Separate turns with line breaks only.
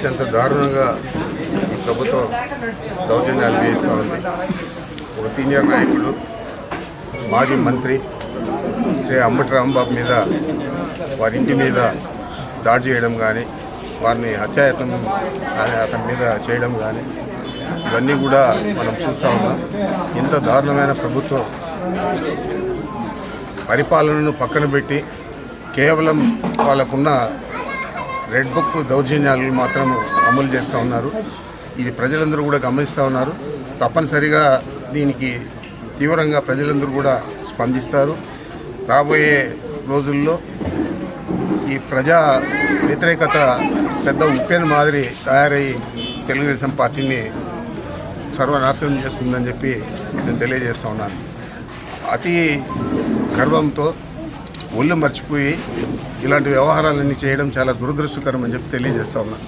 అత్యంత దారుణంగా ఈ ప్రభుత్వం దౌర్జన్యాలు చేస్తూ ఉంది. ఒక సీనియర్ నాయకుడు మాజీ మంత్రి శ్రీ అంబటి రాంబాబు మీద వారి ఇంటి మీద దాడి చేయడం కానీ వారిని హత్యాయత్నం అతని మీద చేయడం కానీ ఇవన్నీ కూడా మనం చూస్తూ ఉన్నాం. ఇంత దారుణమైన ప్రభుత్వం పరిపాలనను పక్కన పెట్టి కేవలం వాళ్ళకున్న రెడ్ బుక్ దౌర్జన్యాలు మాత్రం అమలు చేస్తూ ఉన్నారు. ఇది ప్రజలందరూ కూడా గమనిస్తూ ఉన్నారు. తప్పనిసరిగా దీనికి తీవ్రంగా ప్రజలందరూ కూడా స్పందిస్తారు. రాబోయే రోజుల్లో ఈ ప్రజా వ్యతిరేకత పెద్ద ఉప్పెన మాదిరి తయారై తెలుగుదేశం పార్టీని సర్వనాశనం చేస్తుందని చెప్పి నేను తెలియజేస్తా ఉన్నాను. అతి గర్వంతో ఒళ్ళు మర్చిపోయి ఇలాంటి వ్యవహారాలన్నీ చేయడం చాలా దురదృష్టకరం అని చెప్పి తెలియజేస్తా ఉన్నాను